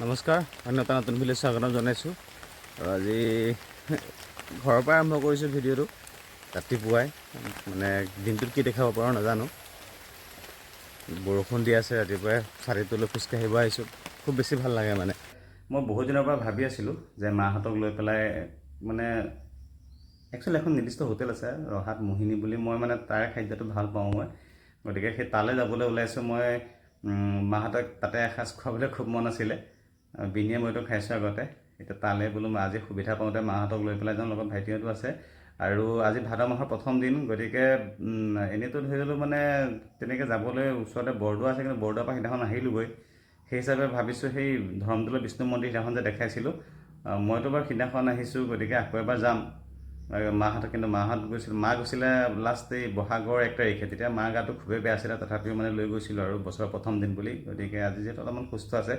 নমস্কাৰ অন্য এটা নতুন ভিডিঅ' স্বাগতম জনাইছোঁ। আৰু আজি ঘৰৰ পৰা আৰম্ভ কৰিছোঁ ভিডিঅ'টো ৰাতিপুৱাই। মানে দিনটোত কি দেখাব পাৰোঁ নাজানো। বৰষুণ দি আছে ৰাতিপুৱাই ছাতিটো লৈ খোজকাঢ়িব আহিছোঁ। খুব বেছি ভাল লাগে মানে। মই বহুত দিনৰ পৰা ভাবি আছিলোঁ যে মাহঁতক লৈ পেলাই মানে একচুৱেলি এখন নিৰ্দিষ্ট হোটেল আছে ৰহাত মোহিনী বুলি। মই মানে তাৰে খাদ্যটো ভাল পাওঁ মই। গতিকে সেই তালৈ যাবলৈ ওলাইছোঁ। মই মাহঁতক তাতে এসাঁজ খুৱাবলৈ খুব মন আছিলে। বিনিয়ে মইতো খাইছোঁ আগতে। এতিয়া তালৈ বোলো আজি সুবিধা পাওঁতে মাহঁতক লৈ পেলাই যাওঁ, লগত ভাইটিহঁতো আছে। আৰু আজি ভাদ মাহৰ প্ৰথম দিন, গতিকে এনেইতো ধৰি ললোঁ মানে তেনেকৈ যাবলৈ ওচৰতে বৰদোৱা আছে, কিন্তু বৰদোৱাৰ পৰা সিদিনাখন আহিলোঁগৈ। সেই হিচাপে ভাবিছোঁ সেই ধৰমতলা বিষ্ণু মন্দিৰ সিদিনাখন যে দেখাইছিলোঁ। মইতো বাৰু সিদিনাখন আহিছোঁ, গতিকে আকৌ এবাৰ যাম। আৰু মাহঁতে কিন্তু মাহঁত গৈছিল, মা গৈছিলে লাষ্ট এই বহাগৰ এক তাৰিখে। তেতিয়া মাৰ গাটো খুবেই বেয়া আছিলে, তথাপিও মানে লৈ গৈছিলোঁ আৰু বছৰৰ প্ৰথম দিন বুলি। গতিকে আজি যিহেতু অলপমান সুস্থ আছে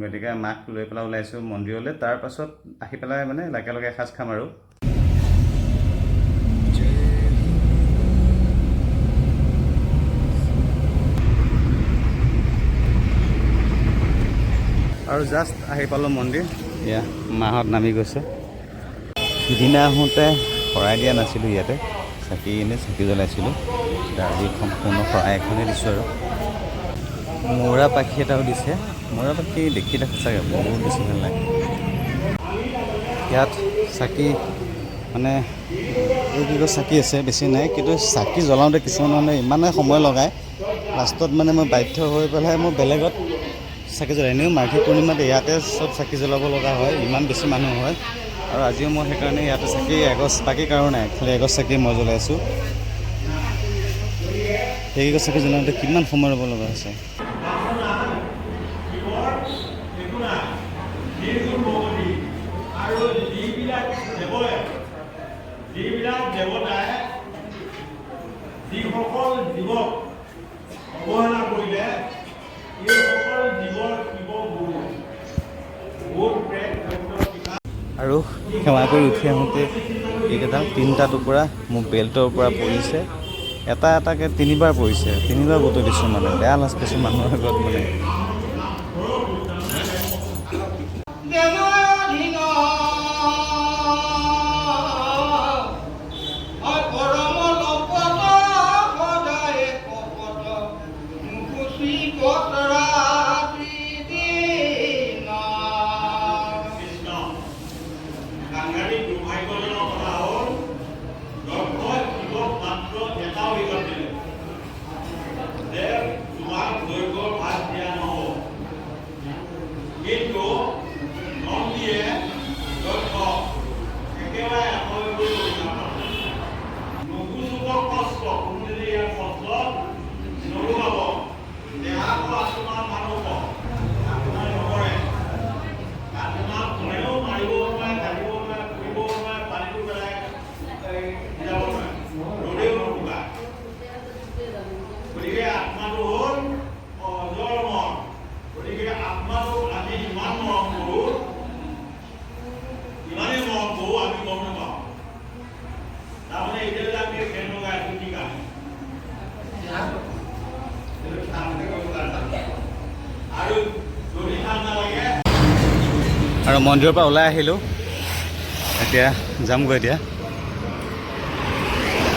গতিকে মাক লৈ পেলাই ওলাইছোঁ মন্দিৰলৈ। তাৰপাছত আহি পেলাই মানে লগে লগে এসাঁজ খাম আৰু। আৰু জাষ্ট আহি পালোঁ মন্দিৰ। এয়া মাহঁত নামি গৈছে। সিদিনা আহোঁতে শৰাই দিয়া নাছিলোঁ ইয়াতে। চাকি এনেই চাকি জ্বলাইছিলোঁ। এতিয়া আজি সম্পূৰ্ণ শৰাই এখনেই দিছোঁ আৰু। মৌৰা পাখি এটাও দিছে। মৌৰা পাখি দেখিলে সঁচাকৈ বহুত বেছি ভাল লাগে। ইয়াত চাকি মানে এই কি কয় চাকি আছে বেছি নাই কিন্তু চাকি জ্বলাওঁতে কিছুমান মানুহে ইমানে সময় লগায় লাষ্টত মানে মই বাধ্য হৈ পেলাই মই বেলেগত চাকি জ্বলাই এনেও মাঘী পূৰ্ণিমাত ইয়াতে চব চাকি জ্বলাব লগা হয় ইমান বেছি মানুহ হয়। আৰু আজিও মই সেইকাৰণে ইয়াতে চাকি এগছ বাকী কাৰণে খালি এগছ চাকি মই জ্বলাইছোঁ সেইকেইগছ চাকি জ্বলাওঁতে কিমান সময় ৰ'ব লগা হৈছে? যিসকল জীৱক অৱহেলা কৰিলে এইসকল জীৱৰ শিৱ গুৰু। আৰু সেৱা কৰি উঠি আহোঁতে এইকেইডাল তিনিটা টুকুৰা মোৰ বেল্টৰ পৰা পৰিছে। এটা এটাকৈ তিনিবাৰ পৰিছে, তিনিবাৰ বুটলিছোঁ মানে বেয়া লাজ পাইছোঁ মানুহৰ আগত মানে। কিন্তু নন্দীয়ে দক্ষ, একেবাৰে এশলৈ গৈ নুগুচুক কষ্ট কোনো যদি ইয়াৰ কষ্ট? দেহাটো আপোনাৰ মানুহ মন্দিৰৰ পৰা ওলাই আহিলোঁ। এতিয়া যামগৈ এতিয়া।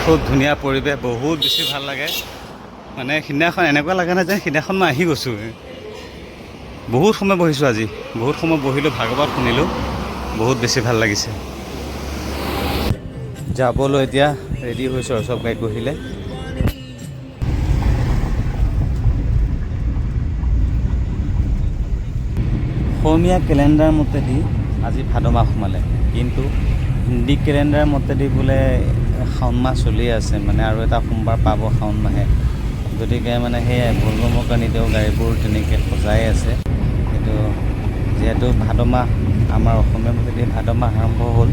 খুব ধুনীয়া পৰিৱেশ বহুত বেছি ভাল লাগে। মানে সিদিনাখন এনেকুৱা লাগে নাই যে সিদিনাখন মই আহি গৈছোঁ। বহুত সময় বহিছোঁ আজি। বহুত সময় বহিলোঁ ভাগৱত শুনিলোঁ। বহুত বেছি ভাল লাগিছে। যাবলৈ এতিয়া ৰেডি হৈছোঁ আৰু চব গাড়ীত বহিলে। অসমীয়া কেলেণ্ডাৰ মতেদি আজি ভাদ মাহ সোমালে। কিন্তু হিন্দী কেলেণ্ডাৰ মতেদি বোলে শাওণ মাহ চলি আছে মানে আৰু এটা সোমবাৰ পাব শাওণ মাহে। গতিকে মানে সেয়াই ভুলবমৰ কাৰণে তেওঁ গাড়ীবোৰ তেনেকৈ সজাই আছে। কিন্তু যিহেতু ভাদ মাহ আমাৰ অসমীয়া মতেদি ভাদ মাহ আৰম্ভ হ'ল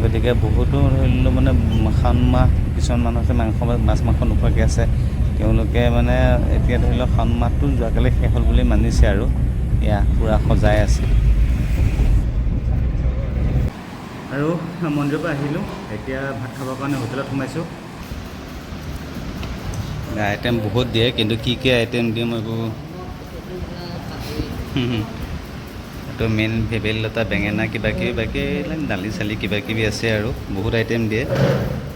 গতিকে বহুতো ধৰি ললোঁ মানে শাওণ মাহ কিছুমান মানুহ আছে মাংস মাছ মাংস নোখোৱাকৈ আছে। তেওঁলোকে মানে এতিয়া ধৰি লওক শাওণ মাহটো যোৱাকালি শেষ হ'ল বুলি মানিছে আৰু। এয়া পূৰা সজাই আছে। আৰু মন্দিৰৰ পৰা আহিলোঁ। এতিয়া ভাত খাবৰ কাৰণে হোটেলত সোমাইছোঁ। আইটেম বহুত দিয়ে কিন্তু কি কি আইটেম দিয়ে মই তো মেইন ভেবেলি লতা বেঙেনা কিবা কিবি বাকী এইবিলাক দালি চালি কিবা কিবি আছে আৰু। বহুত আইটেম দিয়ে।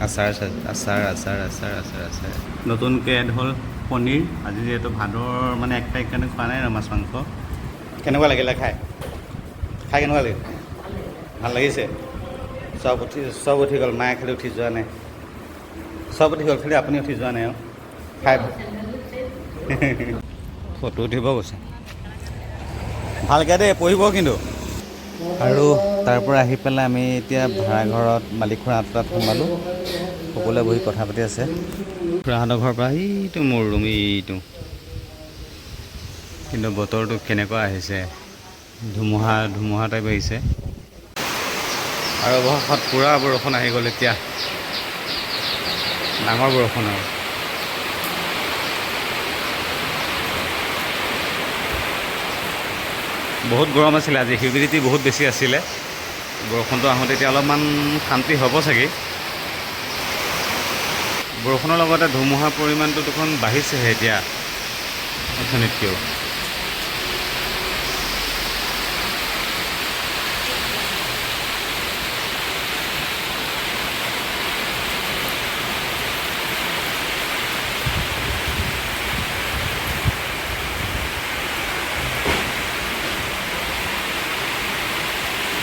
আচাৰ আচাৰ আচাৰ আচাৰ আচাৰ আচাৰ। নতুনকৈ এড হ'ল পনীৰ। আজি যিহেতু ভাদৰ মানে এক তাৰিখ কাৰণে খোৱা নাই আৰু মাছ মাংস। কেনেকুৱা লাগিলে খাই? খাই কেনেকুৱা লাগিল? ভাল লাগিছে। চব উঠি চব উঠি গ'ল মায়ে খালি উঠি যোৱা নাই। চব উঠি গ'ল খালি আপুনি উঠি যোৱা নাই আৰু খাই ফটো উঠিব গৈছে ভালকৈ দেই পঢ়িব কিন্তু। আৰু তাৰ পৰা আহি পেলাই আমি এতিয়া ভাড়াঘৰত মালিক খুৰাহঁতৰ তাত সোমালোঁ। সকলোৱে বহি কথা পাতি আছে। খুৰাহঁতৰ ঘৰৰ পৰা এইটো মোৰ ৰুম এইটো। কিন্তু বতৰটো কেনেকুৱা আহিছে? ধুমুহা ধুমুহা টাইপ আহিছে। আৰু অৱশেষত পূৰা বৰষুণ আহি গ'ল এতিয়া। ডাঙৰ বৰষুণ আৰু। বহুত গৰম আছিলে আজি, হিউমিডিটি বহুত বেছি আছিলে। বৰষুণটো আহোঁতে এতিয়া অলপমান শান্তি হ'ব চাগে। বৰষুণৰ লগতে ধুমুহাৰ পৰিমাণটো দেখোন বাঢ়িছেহে এতিয়া।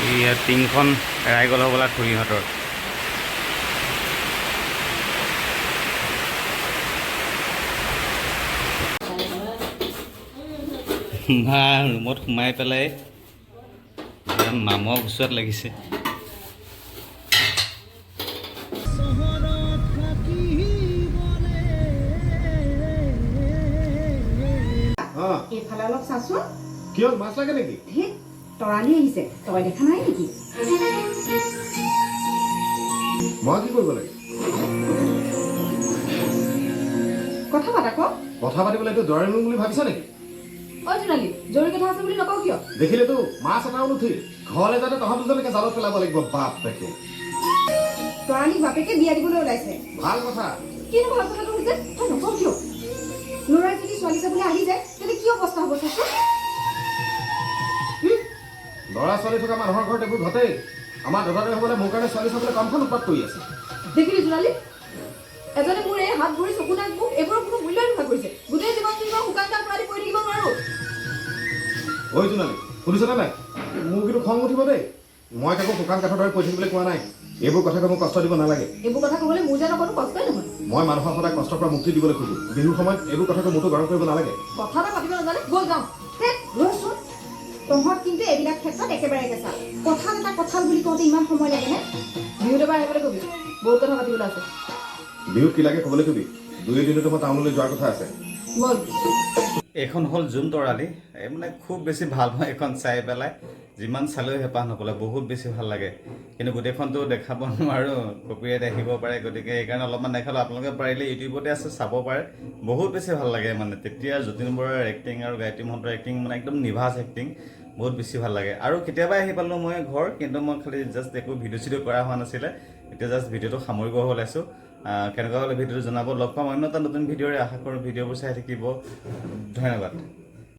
ইয়াত টিংখন এৰাই গ'ল হ'বলা খুৰীহঁতৰ। মা ৰুমত সোমাই পেলাই মামৰ ঘোচোৱাত লাগিছে। কিয় মাছ লাগে নেকি? তৰালি আহিছে তই দেখা নাই নেকি? মই কি কৰিব লাগে কথা পাত আকৌ কথা পাতিবলৈ এইটো ড্ৰয়িং ৰুম বুলি ভাবিছা নেকি? ঐ জোনালী জৰুৰী কথা আছে বুলি নকওঁ কিয়? দেখিলেতো মাছ এটাও নুঠি। ঘৰলৈ যাতে তহঁত দুজনকে জালত পেলাব লাগিব বাপ দেখে তৰালীক বাপেকে বিয়া দিবলৈ ওলাইছে। ভালো কথা। কিনো ভালো কথাটো হৈছে? তই নকওঁ কিয়? ল'ৰাই যদি ছোৱালী চাবলৈ আহি যায় তেন্তে কি অৱস্থা হ'ব চাচোন? ল'ৰা ছোৱালী থকা মানুহৰ ঘৰত এইবোৰ ঘটেই। আমাৰ দাদাৰে হ'বলৈ মোৰ কাৰণে ছোৱালী চাবলৈ কামখন উৎপাত কৰি আছে। দেখিলি জোনালী? এজনে মোৰ এই হাত ভৰি চকু নাক মুখ এইবোৰৰ কোনো মূল্যই নোহোৱা কৰিছে। গোটেই জীৱন জীৱন শুকান কাল তৰালি কৰি থাকিব নোৱাৰো। ঐ জোনালী শুনিছনে নাই? মোৰ কিন্তু খং উঠিব দেই। মই কাকো শুকান কাঠৰ দৰে পৰি থাকিবলৈ কোৱা নাই। এইবোৰ কথাকে মোক কষ্ট দিব নালাগে। এইবোৰ কথা ক'বলৈ মোৰ যেন অকণো কষ্টই নহয়। মই মানুহক সদায় কষ্টৰ পৰা মুক্তি দিবলৈ খোজো। বিহুৰ সময়ত এইবোৰ কথাকে মোৰতো গৰম কৰিব নালাগে। কথা এটা পাতিব নাজানে? ব'ল যাওঁ। তহঁত কিন্তু এইবিলাক ক্ষেত্ৰত একেবাৰে কেঁচা কঁঠাল এটা কঁঠাল বুলি কওঁতে ইমান সময় লাগেনে বিহুত এবাৰ আহিবলৈ কবি। বহুত কথা পাতিবলৈ আছে। বিহুত কি লাগে ক'বলৈ কবি? দুই দিনতো মই টাউনলৈ যোৱাৰ কথা আছে। এইখন হ'ল জোন তৰালি এই মানে খুব বেছি ভালো পাওঁ এইখন চাই পেলাই। যিমান চালেও হেঁপাহ নপলায় বহুত বেছি ভালো লাগে। কিন্তু গোটেইখনতো দেখাব নোৱাৰোঁ কপিৰাইট আহিব পাৰে, গতিকে সেইকাৰণে অলপমান দেখালোঁ। আপোনালোকে পাৰিলে ইউটিউবতে আছে, চাব পাৰে। বহুত বেছি ভালো লাগে মানে। তেতিয়া যতীন বৰাৰ এক্টিং আৰু গায়ত্ৰী মহন্তৰ এক্টিং মানে একদম নিভাজ এক্টিং বহুত বেছি ভালো লাগে। আৰু কেতিয়াবা আহি পালোঁ মই ঘৰ, কিন্তু মই খালি জাষ্ট একো ভিডিঅ' চিডিঅ' কৰা হোৱা নাছিলে। এতিয়া জাষ্ট ভিডিঅ'টো সামৰিব ওলাইছোঁ কেনেকুৱা হ'লে ভিডিঅ'টো জনাব লগ পাম। অন্য এটা নতুন ভিডিঅ'ৰে আশা কৰোঁ ভিডিঅ'বোৰ চাই থাকিব। ধন্যবাদ।